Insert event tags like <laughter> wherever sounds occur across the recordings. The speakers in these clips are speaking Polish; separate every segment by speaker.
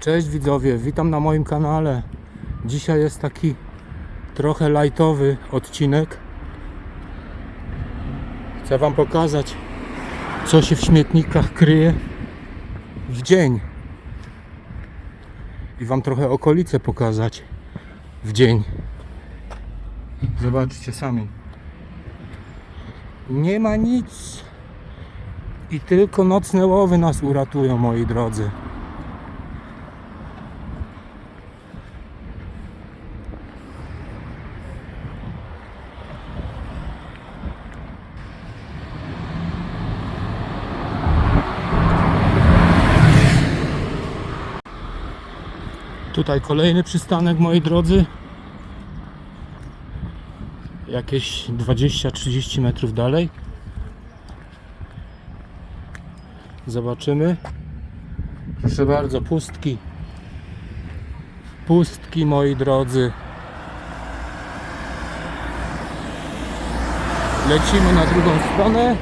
Speaker 1: Cześć widzowie, witam na moim kanale. Dzisiaj jest taki trochę lightowy odcinek. Chcę Wam pokazać, co się w śmietnikach kryje w dzień. I Wam trochę okolice pokazać w dzień. Zobaczcie sami. Nie ma nic. I tylko nocne łowy nas uratują, moi drodzy. Tutaj kolejny przystanek, moi drodzy. Jakieś 20-30 metrów dalej. Zobaczymy. Proszę bardzo, pustki. Pustki, moi drodzy. Lecimy na drugą stronę.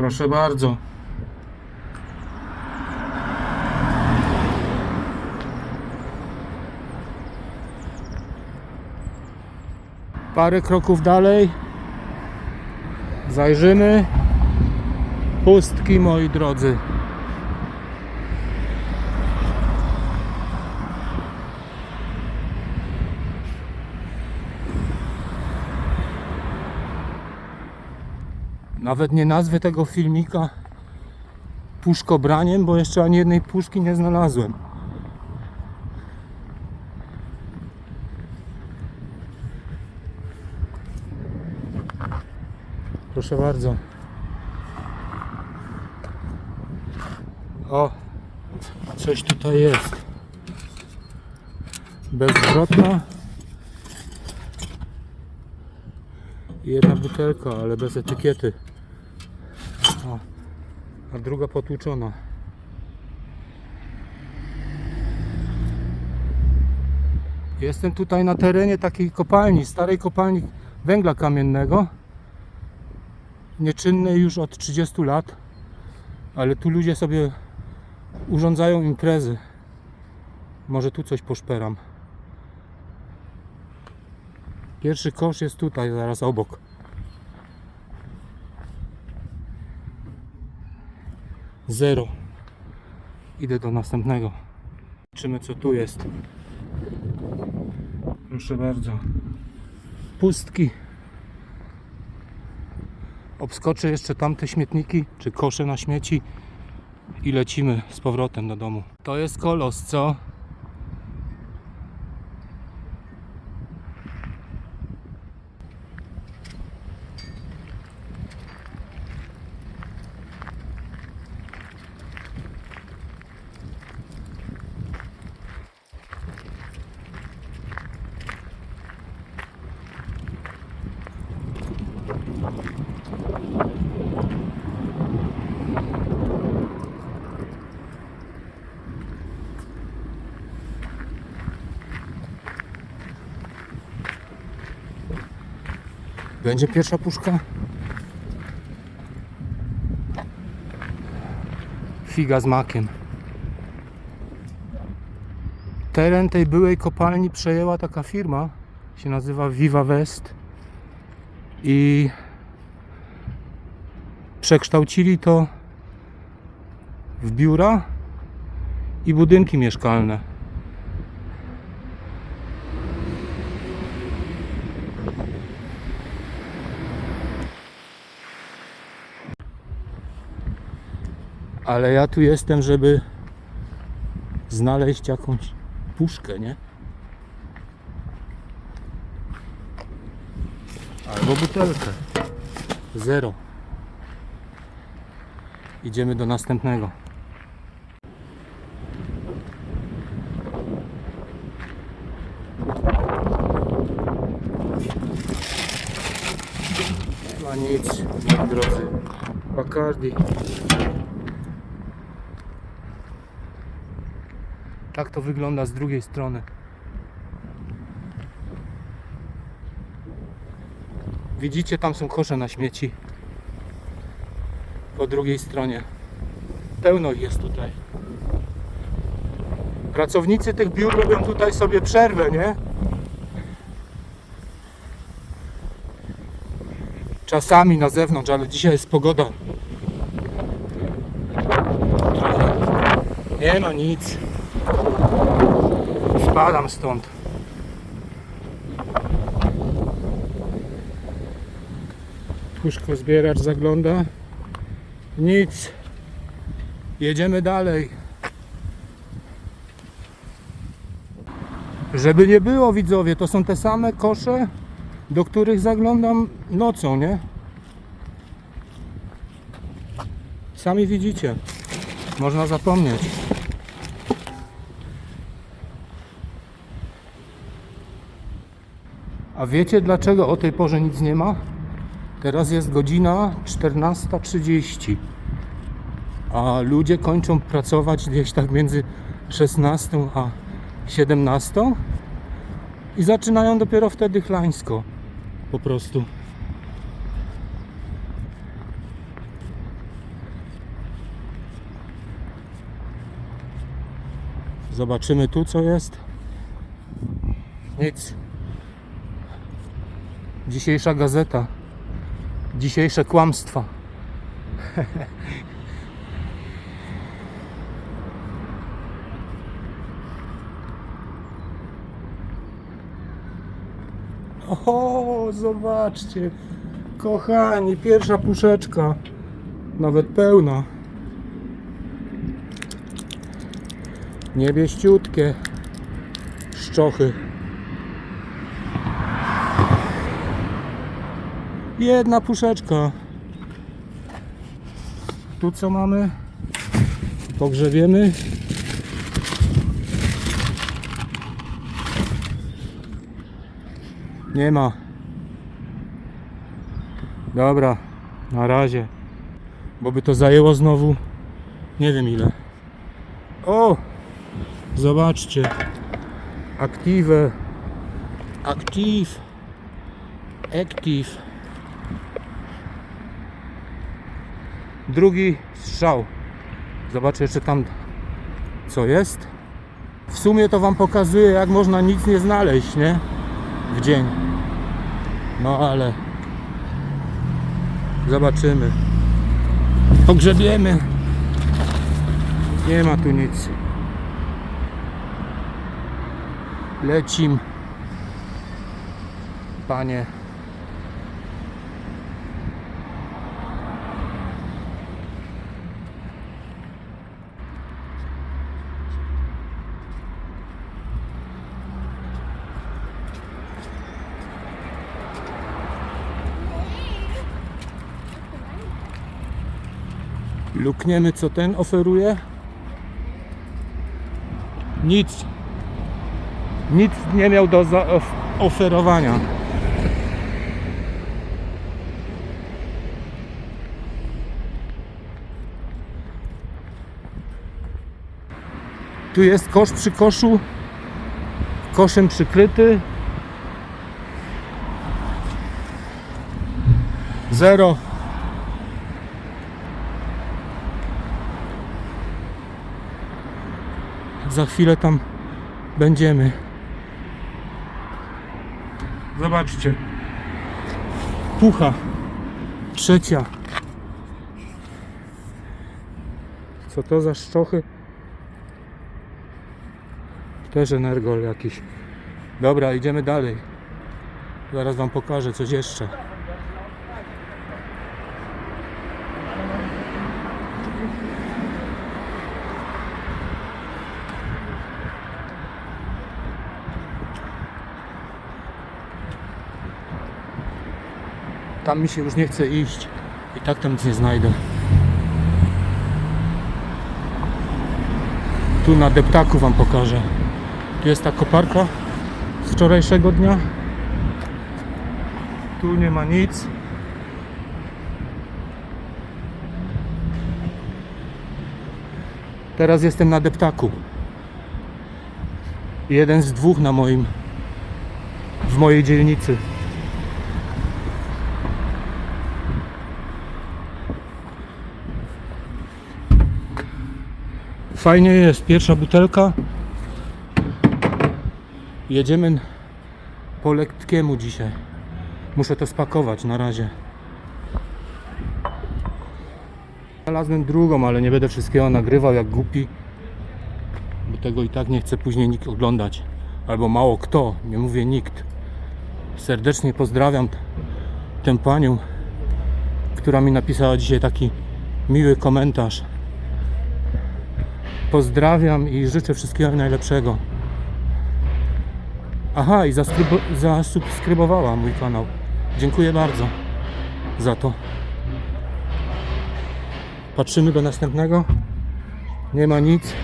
Speaker 1: Proszę bardzo. Parę kroków dalej. Zajrzymy. Pustki, moi drodzy. Nawet nie nazwę tego filmika puszkobraniem, bo jeszcze ani jednej puszki nie znalazłem. Proszę bardzo. O, coś tutaj jest. Bezwrotna. I Jedna butelka, ale bez etykiety. A druga potłuczona. Jestem tutaj na terenie takiej kopalni, starej kopalni węgla kamiennego. Nieczynnej już od 30 lat, ale tu ludzie sobie urządzają imprezy. Może tu coś poszperam. Pierwszy kosz jest tutaj, zaraz obok. Zero. Idę do następnego. Zobaczymy co tu jest. Proszę bardzo. Pustki. Obskoczę jeszcze tamte śmietniki, czy kosze na śmieci i lecimy z powrotem do domu. To jest kolos, co? Będzie pierwsza puszka? Figa z makiem. Teren tej byłej kopalni przejęła taka firma, się nazywa Viva West i przekształcili to w biura i budynki mieszkalne. Ale ja tu jestem, żeby znaleźć jakąś puszkę, nie? Albo butelkę. Zero. Idziemy do następnego. A nic, drodzy. Bacardi. Tak to wygląda z drugiej strony. Widzicie, tam są kosze na śmieci. Po drugiej stronie. Pełno jest tutaj. Pracownicy tych biur robią tutaj sobie przerwę, nie? Czasami na zewnątrz, ale dzisiaj jest pogoda. Nie no nic. Spadam stąd. Puszko zbieracz zagląda. Nic. Jedziemy dalej. Żeby nie było widzowie, to są te same kosze, do których zaglądam nocą, nie? Sami widzicie. Można zapomnieć. A wiecie dlaczego o tej porze nic nie ma? Teraz jest godzina 14.30. A ludzie kończą pracować gdzieś tak między 16 a 17 i zaczynają dopiero wtedy chlańsko. Po prostu. Zobaczymy tu co jest. Nic. Dzisiejsza gazeta. Dzisiejsze kłamstwa. <laughs> O, zobaczcie. Kochani, pierwsza puszeczka. Nawet pełna. Niebieściutkie. Szczochy. Jedna puszeczka. Tu co mamy? Pogrzebiemy. Nie ma. Dobra, na razie. Bo by to zajęło znowu nie wiem ile. O! Zobaczcie. Active. Active. Active. Drugi strzał. Zobaczę jeszcze tam co jest. W sumie to wam pokazuje jak można nic nie znaleźć, nie? W dzień. No ale zobaczymy. Pogrzebiemy. Nie ma tu nic. Lecim. Panie. Lukniemy co ten oferuje. Nic. Nic nie miał do zaoferowania. Tu jest kosz przy koszu. Koszem przykryty. Zero. Za chwilę tam będziemy. Zobaczcie. Pucha. Trzecia. Co to za szczochy? Też energol jakiś. Dobra, idziemy dalej. Zaraz wam pokażę coś jeszcze. Tam mi się już nie chce iść. I tak tam nic nie znajdę. Tu na deptaku wam pokażę. Tu jest ta koparka z wczorajszego dnia. Tu nie ma nic. Teraz jestem na deptaku. Jeden z dwóch na moim w mojej dzielnicy. Fajnie jest, pierwsza butelka. Jedziemy po lekkiemu dzisiaj. Muszę to spakować na razie. Znalazłem drugą, ale nie będę wszystkiego nagrywał jak głupi. Bo tego i tak nie chce później nikt oglądać. Albo mało kto, nie mówię nikt. Serdecznie pozdrawiam tę panią, która mi napisała dzisiaj taki miły komentarz. Pozdrawiam i życzę wszystkiego najlepszego. Aha, i zasubskrybowała mój kanał. Dziękuję bardzo za to. Patrzymy do następnego. Nie ma nic.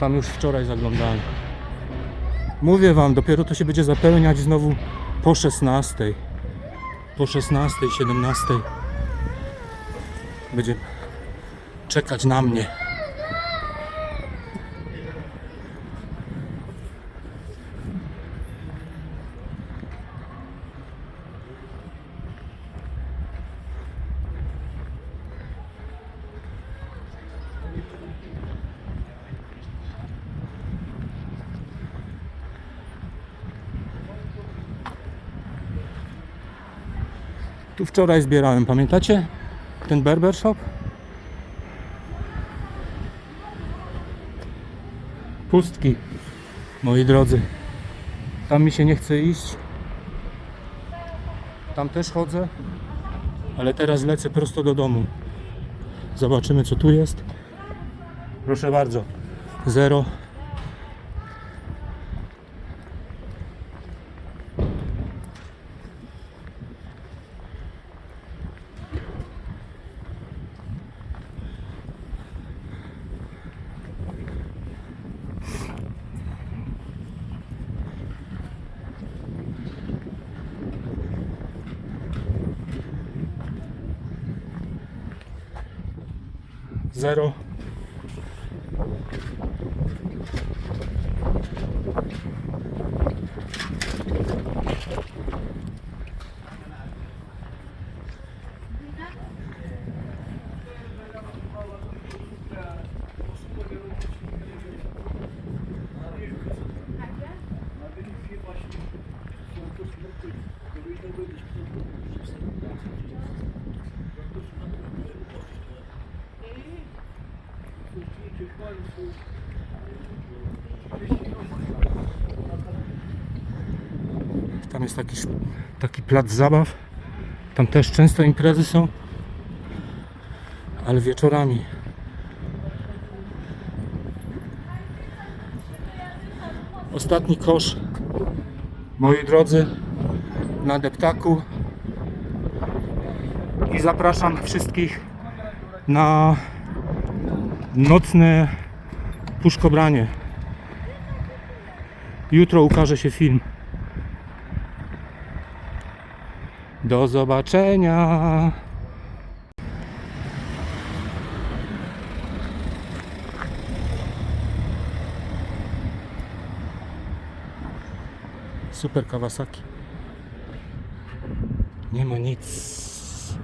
Speaker 1: Tam już wczoraj zaglądałem. Mówię wam, dopiero to się będzie zapełniać znowu po 16. Po 16, 17. Będzie czekać na mnie. Tu wczoraj zbierałem, pamiętacie? Ten barber shop? Pustki, moi drodzy. Tam mi się nie chce iść. Tam też chodzę. Ale teraz lecę prosto do domu. Zobaczymy co tu jest. Proszę bardzo. Zero. Zero. Jest taki, taki plac zabaw. Tam też często imprezy są. Ale wieczorami. Ostatni kosz, moi drodzy, na deptaku. I zapraszam wszystkich na nocne puszkobranie. Jutro ukaże się film. Do zobaczenia. Super Kawasaki. Nie ma nic.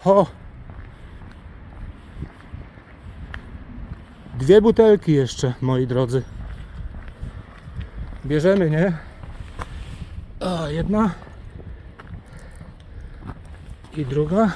Speaker 1: Ho! Dwie butelki jeszcze, moi drodzy. Bierzemy, nie? Jedna. I druga.